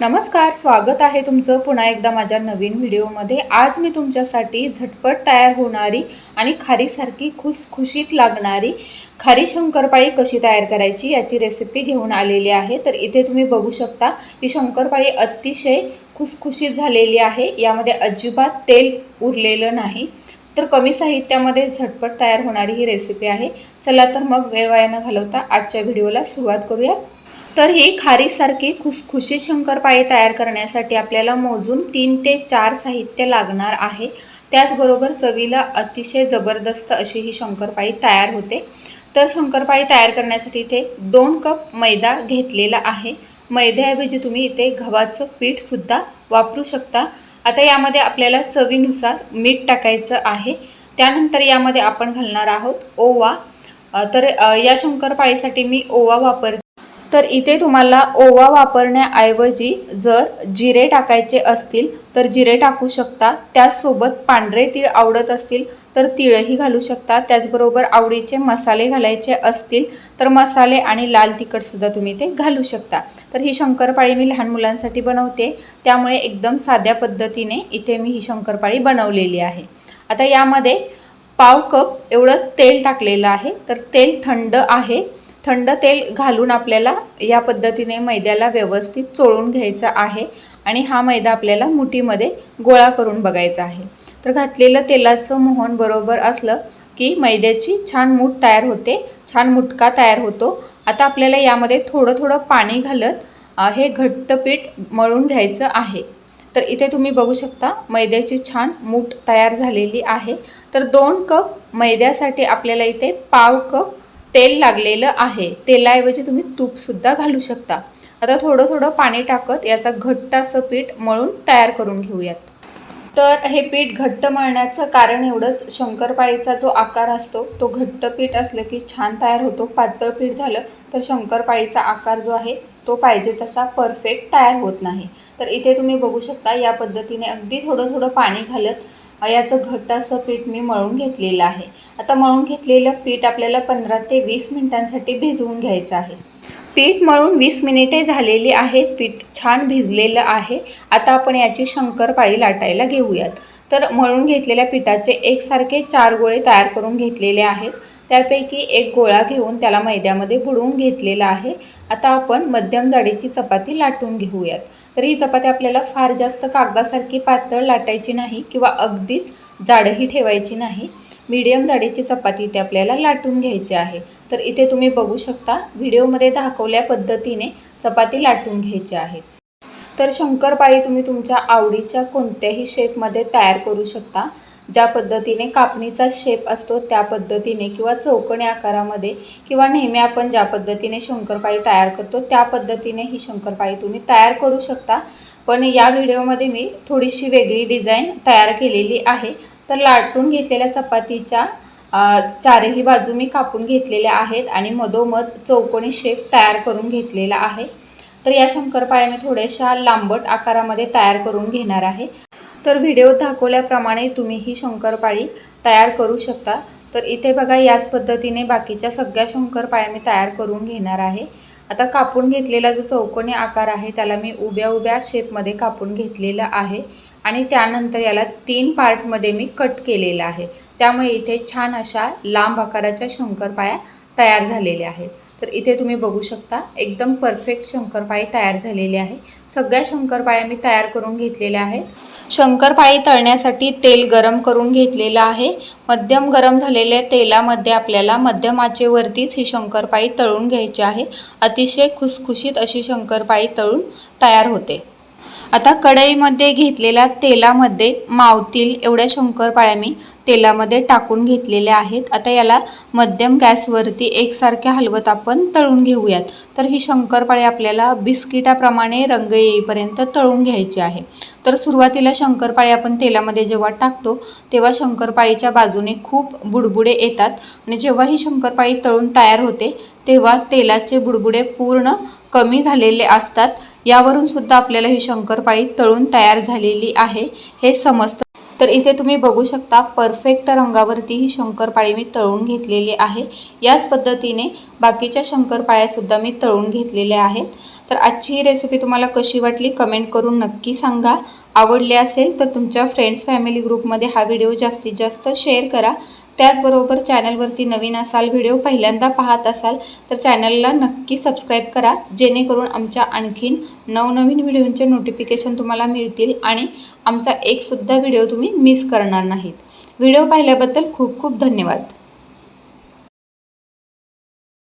नमस्कार स्वागत आहे तुमचं पुन्हा एकदा माझ्या नवीन व्हिडिओमध्ये. आज मी तुमच्यासाठी झटपट तयार होणारी आणि खारीसारखी खुसखुशीत लागणारी खारी शंकरपाळी कशी तयार करायची याची रेसिपी घेऊन आलेली आहे. तर इथे तुम्ही बघू शकता ही शंकरपाळी अतिशय खुसखुशीत झालेली आहे. यामध्ये अजिबात तेल उरलेलं नाही. तर कमी साहित्यामध्ये झटपट तयार होणारी ही रेसिपी आहे. चला तर मग वेळ वाया न घालवता आजच्या व्हिडिओला सुरुवात करूया. तर हे खारीसारखे खुसखुशीत शंकरपाळी तयार करण्यासाठी आपल्याला मोजून तीन ते चार साहित्य लागणार आहे. त्याचबरोबर चवीला अतिशय जबरदस्त अशी ही शंकरपाळी तयार होते. तर शंकरपाळी तयार करण्यासाठी इथे दोन कप मैदा घेतलेला आहे. मैद्याऐवजी तुम्ही इथे गव्हाचं पीठसुद्धा वापरू शकता. आता यामध्ये आपल्याला चवीनुसार मीठ टाकायचं आहे. त्यानंतर यामध्ये आपण घालणार आहोत ओवा. तर या शंकरपाळीसाठी मी ओवा वापर तर इथे तुम्हाला ओवा वापरण्याऐवजी जर जिरे टाकायचे असतील तर जिरे टाकू शकता. त्याचसोबत पांढरे तीळ आवडत असतील तर तिळही घालू शकता. त्याचबरोबर आवडीचे मसाले घालायचे असतील तर मसाले आणि लाल तिखटसुद्धा तुम्ही ते घालू शकता. तर ही शंकरपाळी मी लहान मुलांसाठी बनवते. त्यामुळे एकदम साध्या पद्धतीने इथे मी ही शंकरपाळी बनवलेली आहे. आता यामध्ये पाव कप एवढं तेल टाकलेलं आहे. तर तेल थंड आहे. थंड तेल घालून आपल्याला या पद्धतीने मैद्याला व्यवस्थित चोळून घ्यायचं आहे आणि हा मैदा आपल्याला मुठीमध्ये गोळा करून बघायचा आहे. तर घातलेलं तेलाचं मोहन बरोबर असलं की मैद्याची छान मूठ तयार होते छान मुटका तयार होतो. आता आपल्याला यामध्ये थोडं थोडं पाणी घालत हे घट्ट पीठ मळून घ्यायचं आहे. तर इथे तुम्ही बघू शकता मैद्याची छान मूठ तयार झालेली आहे. तर दोन कप मैद्यासाठी आपल्याला इथे पाव कप तेल लागलेलं आहे. तेलाऐवजी तुम्ही तूपसुद्धा घालू शकता. आता थोडं थोडं पाणी टाकत याचा घट्ट असं पीठ मळून तयार करून घेऊयात. तर हे पीठ घट्ट मळण्याचं कारण एवढंच शंकरपाळीचा जो आकार असतो तो घट्ट पीठ असलं की छान तयार होतो. पातळ पीठ झालं तर शंकरपाळीचा आकार जो आहे तो पाहिजे तसा परफेक्ट तयार होत नाही. तर इथे तुम्ही बघू शकता या पद्धतीने अगदी थोडं थोडं पाणी घालत याचं घट्ट असं पीठ मी मळून घेतलेलं आहे. आता मळून घेतलेलं पीठ आपल्याला पंधरा ते वीस मिनिटांसाठी भिजवून घ्यायचं आहे. पीठ मळून वीस मिनिटे झालेली आहेत पीठ छान भिजलेलं आहे. आता आपण याची शंकरपाळी लाटायला घेऊयात. तर मळून घेतलेल्या पिठाचे एकसारखे चार गोळे तयार करून घेतलेले आहेत. त्यापैकी एक गोळा घेऊन त्याला मैद्यामध्ये बुडवून घेतलेला आहे. आता आपण मध्यम जाडीची चपाती लाटून घेऊयात. तर ही चपाती आपल्याला फार जास्त कागदासारखी पातळ लाटायची नाही किंवा अगदीच जाडही ठेवायची नाही. मीडियम जाडीची चपाती इथे आपल्याला लाटून घ्यायची आहे. तर इथे तुम्ही बघू शकता व्हिडिओमध्ये दाखवल्या पद्धतीने चपाती लाटून घ्यायची आहे. तर शंकरपाळी तुम्ही तुमच्या आवडीच्या कोणत्याही शेपमध्ये तयार करू शकता. ज्या पद्धतीने कापणीचा शेप असतो त्या पद्धतीने किंवा चौकणी आकारामध्ये किंवा नेहमी आपण ज्या पद्धतीने शंकरपाळी तयार करतो त्या पद्धतीने ही शंकरपाळी तुम्ही तयार करू शकता. पण या व्हिडिओमध्ये मी थोडीशी वेगळी डिझाईन तयार केलेली आहे. तर लाटून घेतलेल्या चपातीच्या चारही बाजू मी कापून घेतलेल्या आहेत आणि मधोमध चौकोनी शेप तयार करून घेतलेला आहे. तर या शंकरपाळ्या मी थोड्याशा लांबट आकारामध्ये तयार करून घेणार आहे. तर व्हिडिओ दाखवल्याप्रमाणे तुम्ही ही शंकरपाळी तयार करू शकता. तर इथे बघा याच पद्धतीने बाकीच्या सगळ्या शंकरपाळ्या मी तयार करून घेणार आहे. आता कापून घेतलेला जो चौकोनी आकार आहे त्याला मी उभ्या उभ्या शेपमध्ये कापून घेतलेलं आहे आणि त्यानंतर याला तीन पार्टमध्ये मी कट केलेलं आहे. त्यामुळे इथे छान अशा लांब आकाराच्या शंकरपाया तयार झालेल्या आहेत. तर इथे तुम्ही बघू शकता एकदम परफेक्ट शंकरपाळी तयार झालेली आहे. सगळ्या शंकरपाळ्या मी तयार करून घेतलेल्या आहेत. शंकरपाळी तळण्यासाठी तेल गरम करून घेतलेलं आहे. मध्यम गरम झालेल्या तेलामध्ये आपल्याला मध्यम आचेवरतीच ही शंकरपाळी तळून घ्यायची आहे. अतिशय खुसखुशीत अशी शंकरपाळी तळून तयार होते. आता कढईमध्ये घेतलेल्या तेलामध्ये मावतील एवढ्या शंकरपाळ्या मी तेलामध्ये टाकून घेतलेल्या आहेत. आता याला मध्यम गॅसवरती एकसारख्या हलवत आपण तळून घेऊयात. तर ही शंकरपाळी आपल्याला बिस्किटाप्रमाणे रंग येईपर्यंत तळून घ्यायची आहे. तर सुरुवातीला शंकरपाळी आपण तेलामध्ये जेव्हा टाकतो तेव्हा शंकरपाळीच्या बाजूने खूप बुडबुडे येतात. आणि जेव्हा ही शंकरपाळी तळून तयार होते तेव्हा तेलाचे बुडबुडे पूर्ण कमी झालेले असतात. यावरून सुद्धा आपल्याला ही शंकरपाळी तळून तयार झालेली आहे. हे समजतं तर इथे तुम्ही बघू शकता परफेक्ट रंगावरती ही शंकरपाळी मी तळून घेतलेली आहे. याच पद्धतीने बाकीच्या शंकरपाळ्यासुद्धा मी तळून घेतलेल्या आहेत. तर आजची ही रेसिपी तुम्हाला कशी वाटली कमेंट करून नक्की सांगा. आवडले असेल तर तुमच्या फ्रेंड्स फॅमिली ग्रुपमध्ये हा व्हिडिओ जास्तीत जास्त शेअर करा. त्याचबरोबर चॅनलवरती नवीन असाल व्हिडिओ पहिल्यांदा पाहत असाल तर चॅनलला नक्की सबस्क्राईब करा जेणेकरून आमच्या आणखीन नवनवीन व्हिडिओंचे नोटिफिकेशन तुम्हाला मिळतील आणि आमचा एकसुद्धा व्हिडिओ तुम्ही मिस करणार नाहीत. व्हिडिओ पाहिल्याबद्दल खूप खूप धन्यवाद.